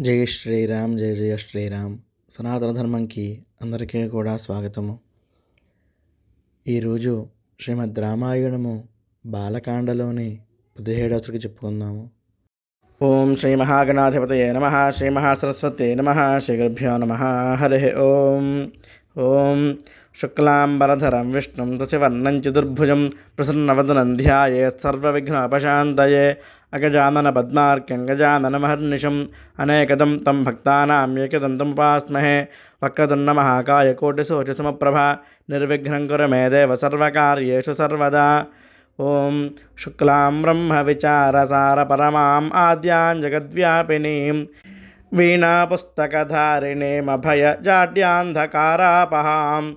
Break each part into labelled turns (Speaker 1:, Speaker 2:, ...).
Speaker 1: జై శ్రీరామ్ జయ జయ శ్రీరామ్. సనాతన ధర్మంకి అందరికీ కూడా స్వాగతము. ఈరోజు శ్రీమద్ రామాయణము బాలకాండలోని పదిహేడవసరికి చెప్పుకుందాము. ఓం శ్రీ మహాగణాధిపతయే నమ శ్రీ మహాసరస్వతే నమ శ్రీ గురుభ్యో నమ హరి ఓం. ఓం శుక్లాంబరధరం విష్ణుం తుసివర్ణం చతుర్భుజం ప్రసన్నవదనం ధ్యాయేత్ సర్వవిఘ్నోపశాంతయే అగజానన పద్మార్క్యం గజాననమహర్నిశం అనేకదం తం భక్తానాం ఏకదంతముపాస్మహే వక్రతున్న మహాకాయ కోటిసూర్యసమప్రభ నిర్విఘ్నం కురు మే దేవ సర్వకార్యేషు సర్వదా. ఓం శుక్లాం బ్రహ్మ విచారసార పరమాం ఆద్యాం జగద్వ్యాపినీం. వీణాపుస్తకధారిణీమభయ జాడ్యాంధకారాపహాం.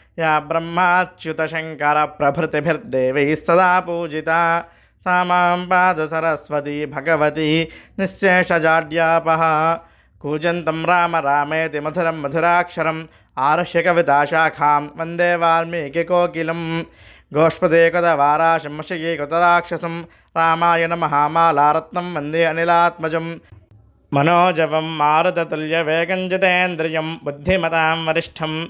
Speaker 1: యా బ్రహ్మాచ్యుతశంకర ప్రభృతిభిర్దేవై సదా పూజిత. సా మాం పాద సరస్వతి భగవతి నిశ్శేషజాడ్యాపహ కూజంతం రామ రామేతి మధురం మధురాక్షరం ఆర్హ్య కవితాశాఖాం వందే వాల్మీకికోకిలం గోష్పదేకదవారాశంశయీ కృతరాక్షసం రామాయణ మహామాలారత్నం వందే అనిలాత్మజం. మనోజవం మారుతతుల్యవేగంజితేంద్రియం బుద్ధిమతాం వరిష్టం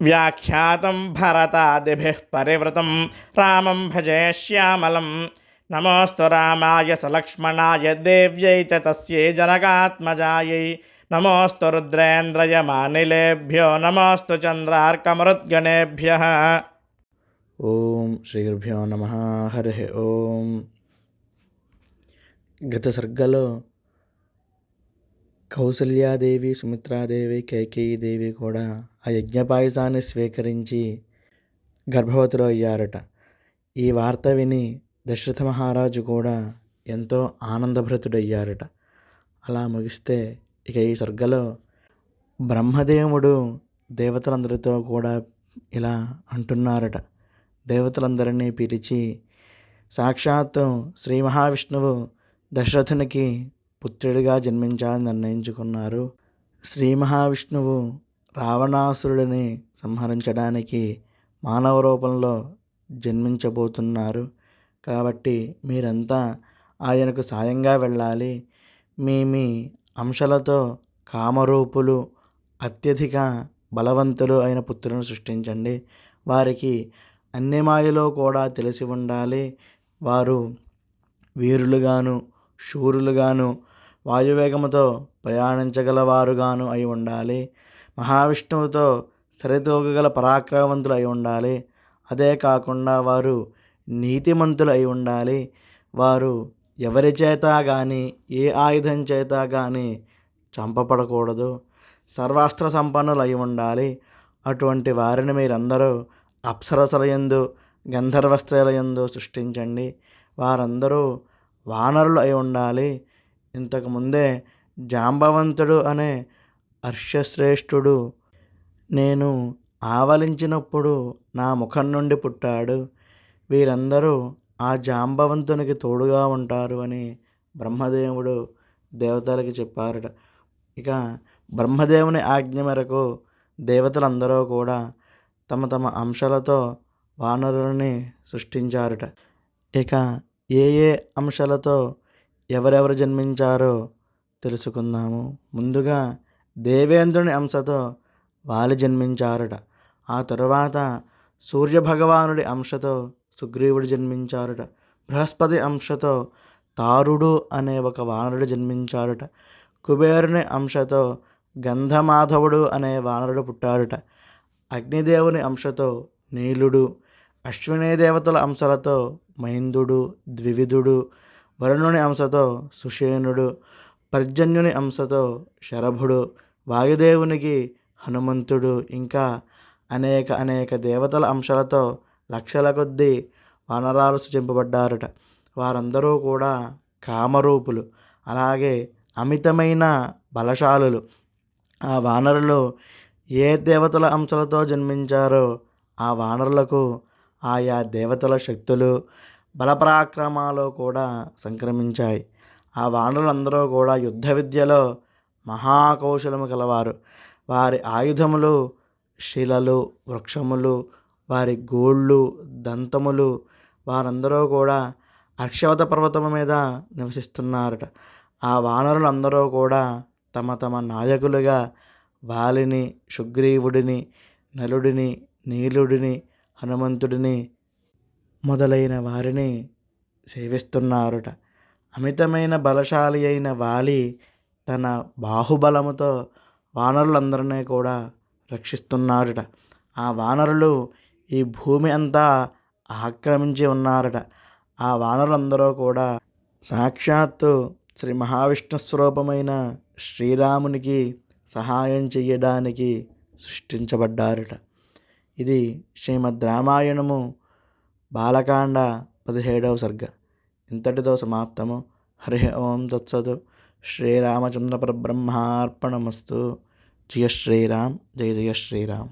Speaker 1: వ్యాఖ్యాతం భరతాదిభి పరివృతం। రామం భజే శ్యామలం। నమోస్తు రామాయ సలక్ష్మణాయ దేవ్యై చ తస్యై జనకాత్మజాయై। నమోస్తు రుద్రేంద్రయ మానిలేభ్యో। నమోస్తు చంద్రార్కమరుద్గణేభ్య। ఓం శ్రీ గురుభ్యో నమ హరి ఓం। గత సర్గలో కౌసల్యాదేవి సుమిత్రాదేవి దేవి కూడా ఆ యజ్ఞపాయసాన్ని స్వీకరించి గర్భవతులు అయ్యారట. ఈ వార్త విని దశరథ మహారాజు కూడా ఎంతో ఆనందభృతుడయ్యారట అలా ముగిస్తే ఇక ఈ సర్గలో బ్రహ్మదేవుడు దేవతలందరితో కూడా ఇలా అంటున్నారట. దేవతలందరినీ పిలిచి సాక్షాత్తు శ్రీ మహావిష్ణువు దశరథునికి పుత్రుడిగా జన్మించాలని నిర్ణయించుకున్నారు. శ్రీ మహావిష్ణువు రావణాసురుడిని సంహరించడానికి మానవ రూపంలో జన్మించబోతున్నారు. కాబట్టి మీరంతా ఆయనకు సాయంగా వెళ్ళాలి. మీ మీ అంశలతో కామరూపులు అత్యధిక బలవంతులు అయిన పుత్రులను సృష్టించండి. వారికి అన్ని మాయలో కూడా తెలిసి ఉండాలి. వారు వీరులుగాను శూరులుగాను వాయువేగముతో ప్రయాణించగలవారుగాను అయి ఉండాలి. మహావిష్ణువుతో సరితూగగల పరాక్రమవంతులు అయి ఉండాలి. అదే కాకుండా వారు నీతిమంతులు అయి ఉండాలి. వారు ఎవరి చేత కానీ ఏ ఆయుధం చేత కానీ చంపబడకూడదు. సర్వాస్త్ర సంపన్నులు అయి ఉండాలి. అటువంటి వారిని మీరందరూ అప్సరసలయందు గంధర్వస్త్రలయందు సృష్టించండి. వారందరూ వానరులు అయి ఉండాలి. ఇంతకుముందే జాంబవంతుడు అనే హర్షశ్రేష్ఠుడు నేను ఆవలించినప్పుడు నా ముఖం నుండి పుట్టాడు. వీరందరూ ఆ జాంబవంతునికి తోడుగా ఉంటారు అని బ్రహ్మదేవుడు దేవతలకి చెప్పారట. ఇక బ్రహ్మదేవుని ఆజ్ఞ మేరకు దేవతలందరూ కూడా తమ తమ అంశాలతో వానరులని సృష్టించారట. ఇక ఏ ఏ అంశాలతో ఎవరెవరు జన్మించారో తెలుసుకుందాము. ముందుగా దేవేంద్రుని అంశతో వాలి జన్మించారట. ఆ తరువాత సూర్యభగవానుడి అంశతో సుగ్రీవుడు జన్మించారట. బృహస్పతి అంశతో తారుడు అనే ఒక వానరుడు జన్మించారట. కుబేరుని అంశతో గంధమాధవుడు అనే వానరుడు పుట్టాడుట
Speaker 2: అగ్నిదేవుని అంశతో నీలుడు. అశ్వినీ దేవతల అంశాలతో మైందుడు ద్వివిధుడు. వరుణుని అంశతో సుషేనుడు పర్జన్యుని అంశతో శరభుడు వాయుదేవునికి హనుమంతుడు ఇంకా అనేక అనేక దేవతల అంశాలతో లక్షల కొద్దీ వనరాలు సృజింపబడ్డారట. వారందరూ కూడా కామరూపులు అలాగే అమితమైన బలశాలులు. ఆ వానరులు ఏ దేవతల అంశాలతో జన్మించారో ఆ వానరులకు ఆయా దేవతల శక్తులు బలపరాక్రమాలు కూడా సంక్రమించాయి. ఆ వానరులందరూ కూడా యుద్ధ విద్యలో మహాకౌశలము కలవారు వారి ఆయుధములు శిలలు వృక్షములు వారి గోళ్ళు దంతములు వారందరూ కూడా అక్షవత పర్వతము మీద నివసిస్తున్నారట. ఆ వానరులందరూ కూడా తమ తమ నాయకులుగా వాలిని సుగ్రీవుడిని నలుడిని నీలుడిని హనుమంతుడిని మొదలైన వారిని సేవిస్తున్నారుట. అమితమైన బలశాలి అయిన వాలి తన బాహుబలముతో వానరులందరినీ కూడా రక్షిస్తున్నారుట. ఆ వానరులు ఈ భూమి అంతా ఆక్రమించి ఉన్నారట. ఆ వానరులందరూ కూడా సాక్షాత్తు శ్రీ మహావిష్ణు స్వరూపమైన శ్రీరామునికి సహాయం చేయడానికి సృష్టించబడ్డారట. ఇది శ్రీమద్ రామాయణము బాలకాండ పదిహేడవ సర్గ. ఇంతటితో సమాప్తము. హరి ఓం తత్సతు. శ్రీరామచంద్ర పరబ్రహ్మార్పణమస్తు. జయ శ్రీరామ్. జయ జయ శ్రీరామ్.